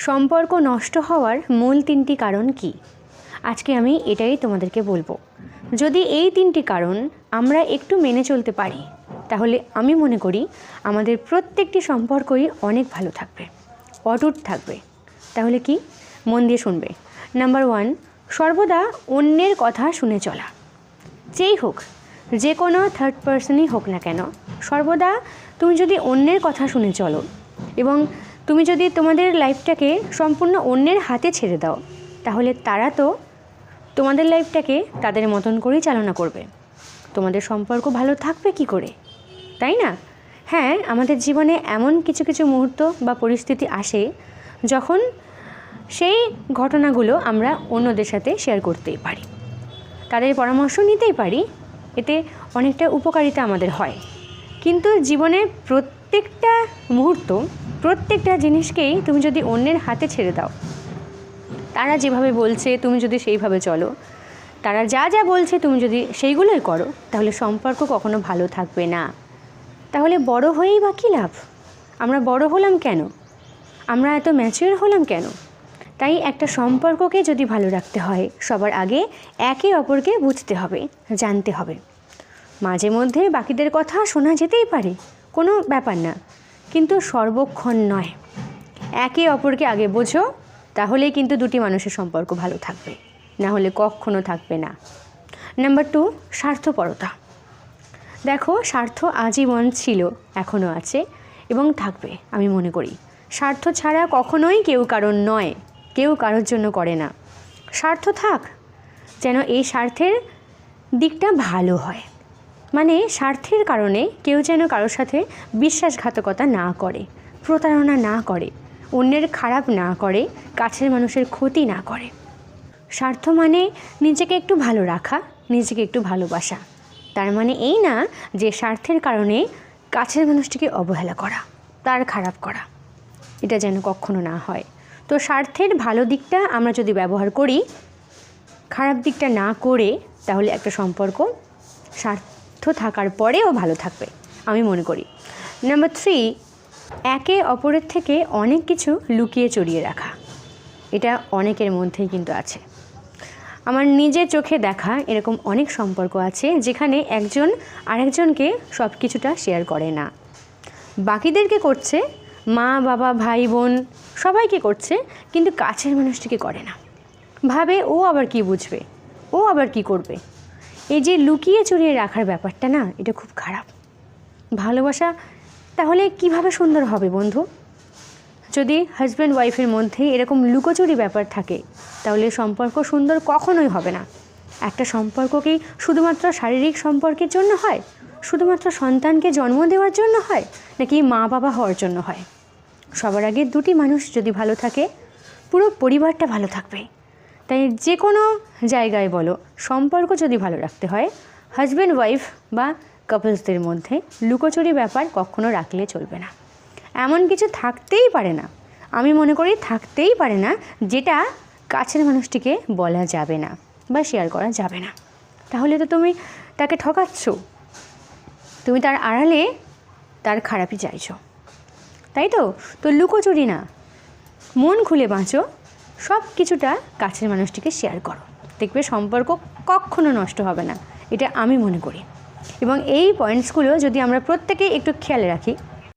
সম্পর্ক নষ্ট হওয়ার মূল তিনটি কারণ কি? আজকে আমি এটাই তোমাদেরকে বলব। যদি এই তিনটি কারণ আমরা একটু মেনে চলতে পারি, তাহলে আমি মনে করি আমাদের প্রত্যেকটি সম্পর্কই অনেক ভালো থাকবে, অটুট থাকবে। তাহলে কি? মন দিয়ে শুনবে। নাম্বার ওয়ান, সর্বদা অন্যের কথা শুনে চলা। যেই হোক, যে কোনো থার্ড পার্সনই হোক না কেন, সর্বদা তুমি যদি অন্যের কথা শুনে চলো এবং তুমি যদি তোমাদের লাইফটাকে সম্পূর্ণ অন্যের হাতে ছেড়ে দাও, তাহলে তারা তো তোমাদের লাইফটাকে তাদের মতন করেই চালনা করবে। তোমাদের সম্পর্ক ভালো থাকবে কি করে? তাই না? হ্যাঁ আমাদের জীবনে এমন কিছু কিছু মুহূর্ত বা পরিস্থিতি আসে যখন সেই ঘটনাগুলো আমরা অন্যদের সাথে শেয়ার করতেই পারি। তাদের পরামর্শ নিতেই পারি, এতে অনেকটা উপকারিতা আমাদের হয়। কিন্তু জীবনের প্রত্যেকটা মুহূর্ত প্রত্যেকটা জিনিসকেই তুমি যদি অন্যের হাতে ছেড়ে দাও, তারা যেভাবে বলছে তুমি যদি সেইভাবে চলো, তারা যা যা বলছে তুমি যদি সেইগুলোই করো, তাহলে সম্পর্ক কখনো ভালো থাকবে না। তাহলে বড় হয়েই বা কী লাভ? আমরা বড় হলাম কেন? আমরা এত ম্যাচিওর হলাম কেন? তাই একটা সম্পর্ককে যদি ভালো রাখতে হয়, সবার আগে একে অপরকে বুঝতে হবে, জানতে হবে। মাঝে মধ্যে বাকিদের কথা শোনা যেতেই পারে, কোনো ব্যাপার না। কিন্তু সর্বক্ষণ নয়। একে অপরকে আগে বোঝো, তাহলেই কিন্তু দুটি মানুষের সম্পর্ক ভালো থাকবে। না হলে কখনো থাকবে না। নাম্বার টু, স্বার্থপরতা। দেখো, স্বার্থ আজীবন ছিল এখনও আছে এবং থাকবে, আমি মনে করি। স্বার্থ ছাড়া কখনোই কেউ কারণ নয়, কেউ কারোর জন্য করে না। স্বার্থ থাক, যেন এই স্বার্থের দিকটা ভালো হয়। মানে স্বার্থের কারণে কেউ যেন কারোর সাথে বিশ্বাসঘাতকতা না করে, প্রতারণা না করে, অন্যের খারাপ না করে, কাছের মানুষের ক্ষতি না করে। স্বার্থ মানে নিজেকে একটু ভালো রাখা, নিজেকে একটু ভালোবাসা। তার মানে এই না যে স্বার্থের কারণে কাছের মানুষটিকে অবহেলা করা, তার খারাপ করা। এটা যেন কখনো না হয়। তো স্বার্থের ভালো দিকটা আমরা যদি ব্যবহার করি, খারাপ দিকটা না করে, তাহলে একটা সম্পর্ক স্বার্থ থাকার পরেও ভালো থাকবে, আমি মনে করি। নাম্বার থ্রি একে অপরের থেকে অনেক কিছু লুকিয়ে চড়িয়ে রাখা। এটা অনেকের মধ্যেই কিন্তু আছে। আমার নিজের চোখে দেখা এরকম অনেক সম্পর্ক আছে যেখানে একজন আরেকজনকে সব কিছুটা শেয়ার করে না। বাকিদেরকে করছে, মা, বাবা, ভাই, বোন, সবাইকে করছে, কিন্তু কাছের মানুষটিকে করে না। ভাবে, ও আবার কি বুঝবে? ও আবার কি করবে? এই যে লুকিয়ে চুরিয়ে রাখার ব্যাপারটা না, এটা খুব খারাপ। ভালোবাসা তাহলে কীভাবে সুন্দর হবে বন্ধু? যদি হাজব্যান্ড ওয়াইফের মধ্যে এরকম লুকোচুরি ব্যাপার থাকে, তাহলে সম্পর্ক সুন্দর কখনোই হবে না। একটা সম্পর্ক কি শুধুমাত্র শারীরিক সম্পর্কের জন্য হয়? শুধুমাত্র সন্তানকে জন্ম দেওয়ার জন্য হয়? নাকি মা বাবা হওয়ার জন্য হয়? সবার আগে দুটি মানুষ যদি ভালো থাকে, পুরো পরিবারটা ভালো থাকবে। তাই যে কোনো জায়গায় বলো, সম্পর্ক যদি ভালো রাখতে হয় হাজব্যান্ড ওয়াইফ বা কাপলসদের মধ্যে লুকোচুরি ব্যাপার কখনো রাখলে চলবে না। এমন কিছু থাকতেই পারে না। আমি মনে করি থাকতেই পারে না, যেটা কাছের মানুষটিকে বলা যাবে না বা শেয়ার করা যাবে না। তাহলে তো তুমি তাকে ঠকাচ্ছ। তুমি তার আড়ালে তার খারাপই চাইছো। তাই তো? তো লুকোচুরি না। মন খুলে বাঁচো। সব কিছুটা কাছের মানুষটিকে শেয়ার করো। দেখবে সম্পর্ক কখনো নষ্ট হবে না। এটা আমি মনে করি। এবং এই পয়েন্টসগুলো যদি আমরা প্রত্যেকেই একটু খেয়াল রাখি